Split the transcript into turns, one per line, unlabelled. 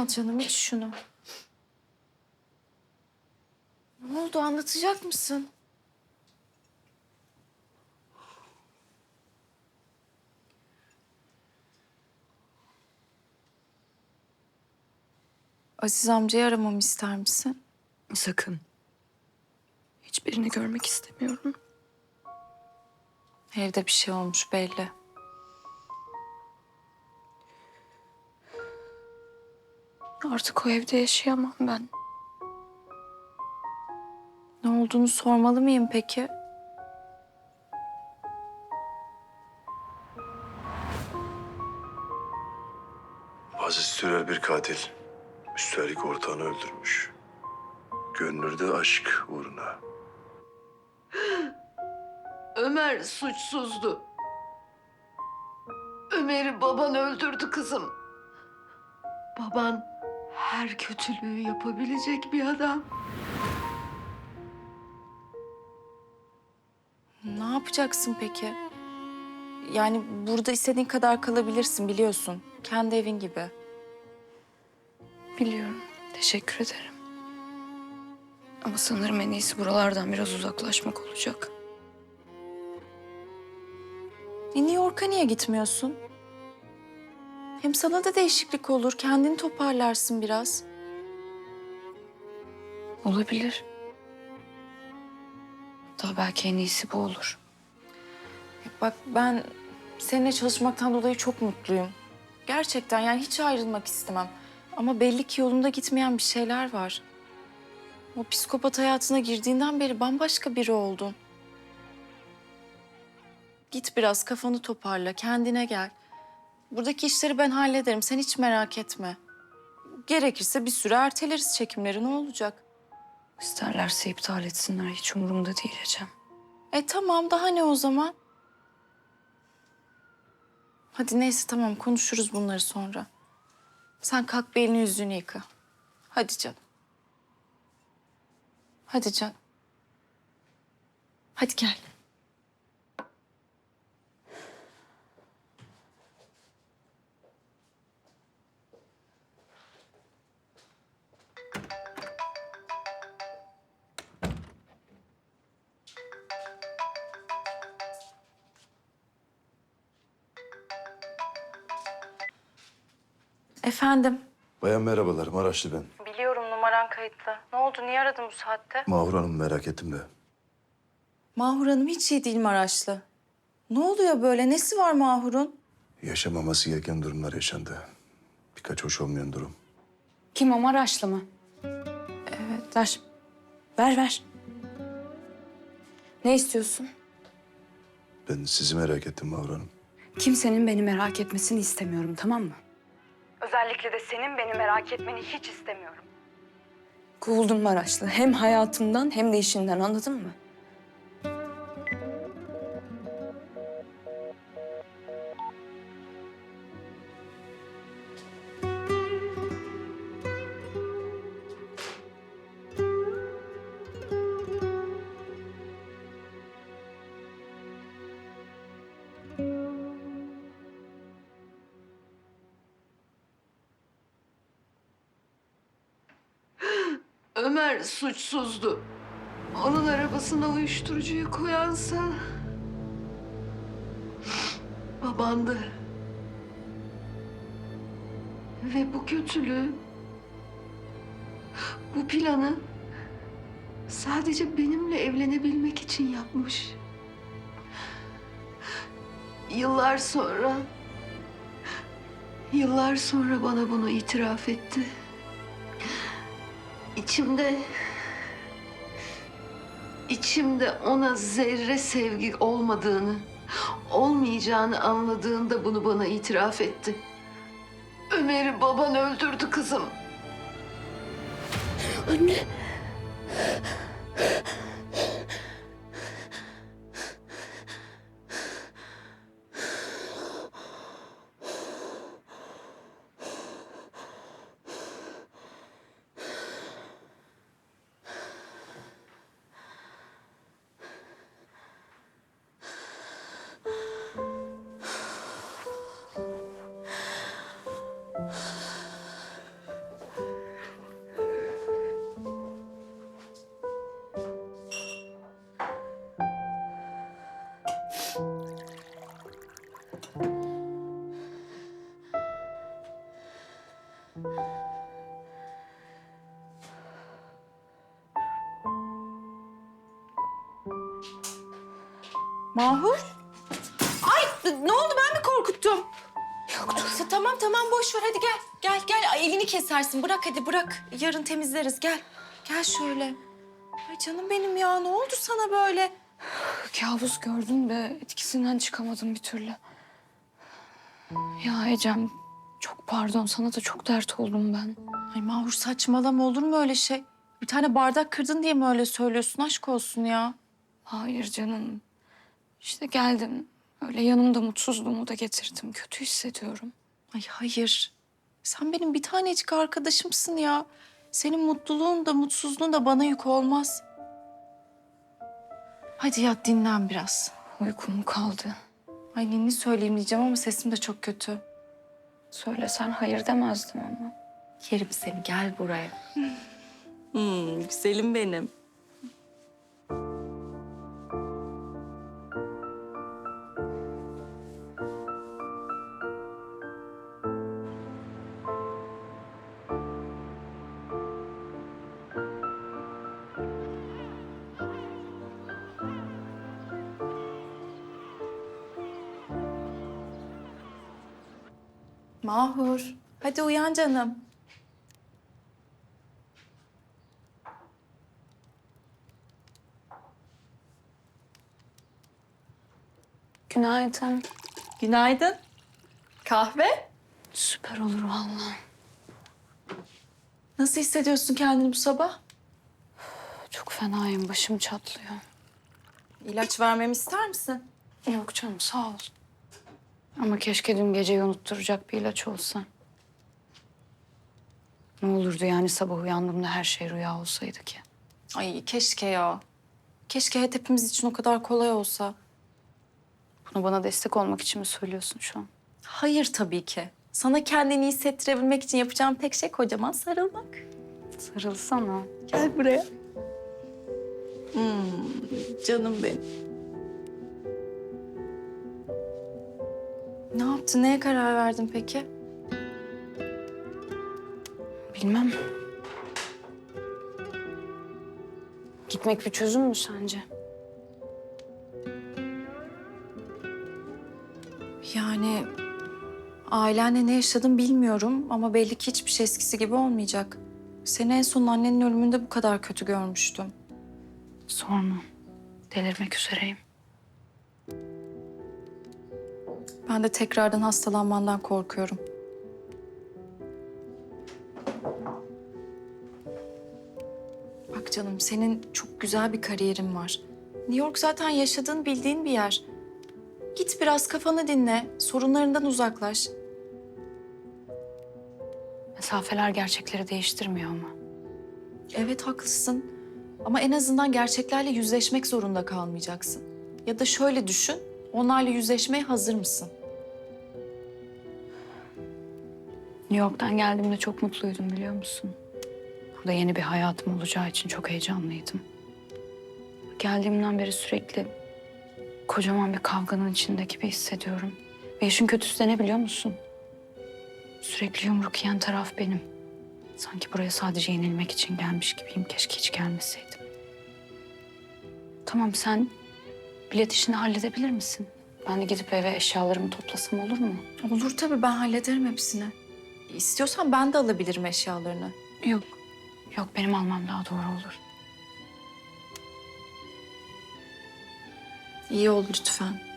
Al canım iç şunu. Ne oldu anlatacak mısın? Aziz amcayı aramamı ister misin?
Sakın. Hiçbirini görmek istemiyorum.
Evde bir şey olmuş belli.
Artık o evde yaşayamam ben.
Ne olduğunu sormalı mıyım peki?
Aziz Sürel bir katil. Üstelik ortağını öldürmüş. Gönlü de aşk uğruna.
Ömer suçsuzdu. Ömer'i baban öldürdü kızım. Baban her kötülüğü yapabilecek bir adam.
Ne yapacaksın peki? Yani burada istediğin kadar kalabilirsin biliyorsun. Kendi evin gibi.
Biliyorum. Teşekkür ederim. Ama sanırım en iyisi buralardan biraz uzaklaşmak olacak.
E New York'a niye gitmiyorsun? Hem sana da değişiklik olur. Kendini toparlarsın biraz.
Olabilir. Daha belki en iyisi bu olur.
Bak ben seninle çalışmaktan dolayı çok mutluyum. Gerçekten yani hiç ayrılmak istemem. Ama belli ki yolunda gitmeyen bir şeyler var. O psikopat hayatına girdiğinden beri bambaşka biri oldun. Git biraz kafanı toparla, kendine gel. Buradaki işleri ben hallederim, sen hiç merak etme. Gerekirse bir süre erteleriz çekimleri, ne olacak?
İsterlerse iptal etsinler. Hiç umurumda değil Ecem.
E tamam, daha ne o zaman? Hadi neyse tamam, konuşuruz bunları sonra. Sen kalk bir elini yüzünü yıka. Hadi canım. Hadi canım. Hadi gel. Efendim.
Bayan merhabalar, Maraşlı ben.
Biliyorum numaran kayıtlı. Ne oldu? Niye aradın bu saatte?
Mahur Hanım merak ettim de.
Mahur Hanım hiç iyi değil Maraşlı. Ne oluyor böyle? Nesi var Mahur'un?
Yaşamaması gereken durumlar yaşandı. Birkaç hoş olmayan durum.
Kim o Maraşlı mı? Evet. Ver. Ver ver. Ne istiyorsun?
Ben sizi merak ettim Mahur Hanım.
Kimsenin beni merak etmesini istemiyorum tamam mı?
Özellikle de senin beni merak etmeni hiç istemiyorum.
Kovuldum Maraşlı. Hem hayatımdan hem de işinden anladın mı?
Ömer suçsuzdu. Onun arabasına uyuşturucuyu koyansa... Babandı. Ve bu kötülüğü... Bu planı... Sadece benimle evlenebilmek için yapmış. Yıllar sonra... Yıllar sonra bana bunu itiraf etti. İçimde... içimde ona zerre sevgi olmadığını, olmayacağını anladığında bunu bana itiraf etti. Ömer'i baban öldürdü kızım.
Anne.
Mahur? Ay ne oldu ben mi korkuttum? Yok dur. Tamam tamam boş ver hadi gel. Gel gel Ay, elini kesersin bırak hadi bırak. Yarın temizleriz gel. Gel şöyle. Ay canım benim ya ne oldu sana böyle?
Kabus gördüm de etkisinden çıkamadım bir türlü. Ya Ecem çok pardon sana da çok dert oldum ben.
Ay Mahur saçmalama olur mu öyle şey? Bir tane bardak kırdın diye mi öyle söylüyorsun aşk olsun ya?
Hayır canım. İşte geldim. Öyle yanımda mutsuzluğumu da getirdim. Kötü hissediyorum.
Ay hayır. Sen benim bir tanecik arkadaşımsın ya. Senin mutluluğun da mutsuzluğun da bana yük olmaz. Hadi yat dinlen biraz.
Uykum kaldı.
Ay ninni söyleyeyim diyeceğim ama sesim de çok kötü.
Söylesen hayır demezdim ama.
Yerim seni gel buraya. hmm, güzelim benim. Mahur, hadi uyan canım.
Günaydın.
Günaydın. Kahve?
Süper olur vallahi.
Nasıl hissediyorsun kendini bu sabah?
Çok fenayım. Başım çatlıyor.
İlaç vermemi ister misin?
Yok canım sağ ol. Ama keşke dün geceyi unutturacak bir ilaç olsa. Ne olurdu yani sabah uyandığımda her şey rüya olsaydı ki.
Ay keşke ya. Keşke hepimiz için o kadar kolay olsa.
Bunu bana destek olmak için mi söylüyorsun şu an?
Hayır tabii ki. Sana kendini iyi hissettirebilmek için yapacağım tek şey kocaman sarılmak.
Sarılsana.
Gel buraya. Hmm, canım benim. Yaptın? Neye karar verdin peki?
Bilmem. Gitmek bir çözüm mü sence?
Yani ailenle ne yaşadın bilmiyorum ama belli ki hiçbir şey eskisi gibi olmayacak. Seni en son annenin ölümünde bu kadar kötü görmüştüm.
Sorma. Delirmek üzereyim.
Ben de tekrardan hastalanmandan korkuyorum. Bak canım senin çok güzel bir kariyerin var. New York zaten yaşadığın bildiğin bir yer. Git biraz kafanı dinle, sorunlarından uzaklaş.
Mesafeler gerçekleri değiştirmiyor ama.
Evet haklısın. Ama en azından gerçeklerle yüzleşmek zorunda kalmayacaksın. Ya da şöyle düşün, onlarla yüzleşmeye hazır mısın?
New York'tan geldiğimde çok mutluydum biliyor musun? Burada yeni bir hayatım olacağı için çok heyecanlıydım. Geldiğimden beri sürekli kocaman bir kavganın içinde gibi hissediyorum. Ve işin kötüsü de ne biliyor musun? Sürekli yumruk yiyen taraf benim. Sanki buraya sadece yenilmek için gelmiş gibiyim. Keşke hiç gelmeseydim. Tamam sen bilet işini halledebilir misin? Ben de gidip eve eşyalarımı toplasam olur mu?
Olur tabii ben hallederim hepsini. İstiyorsan ben de alabilirim eşyalarını.
Yok. Yok benim almam daha doğru olur.
İyi ol lütfen.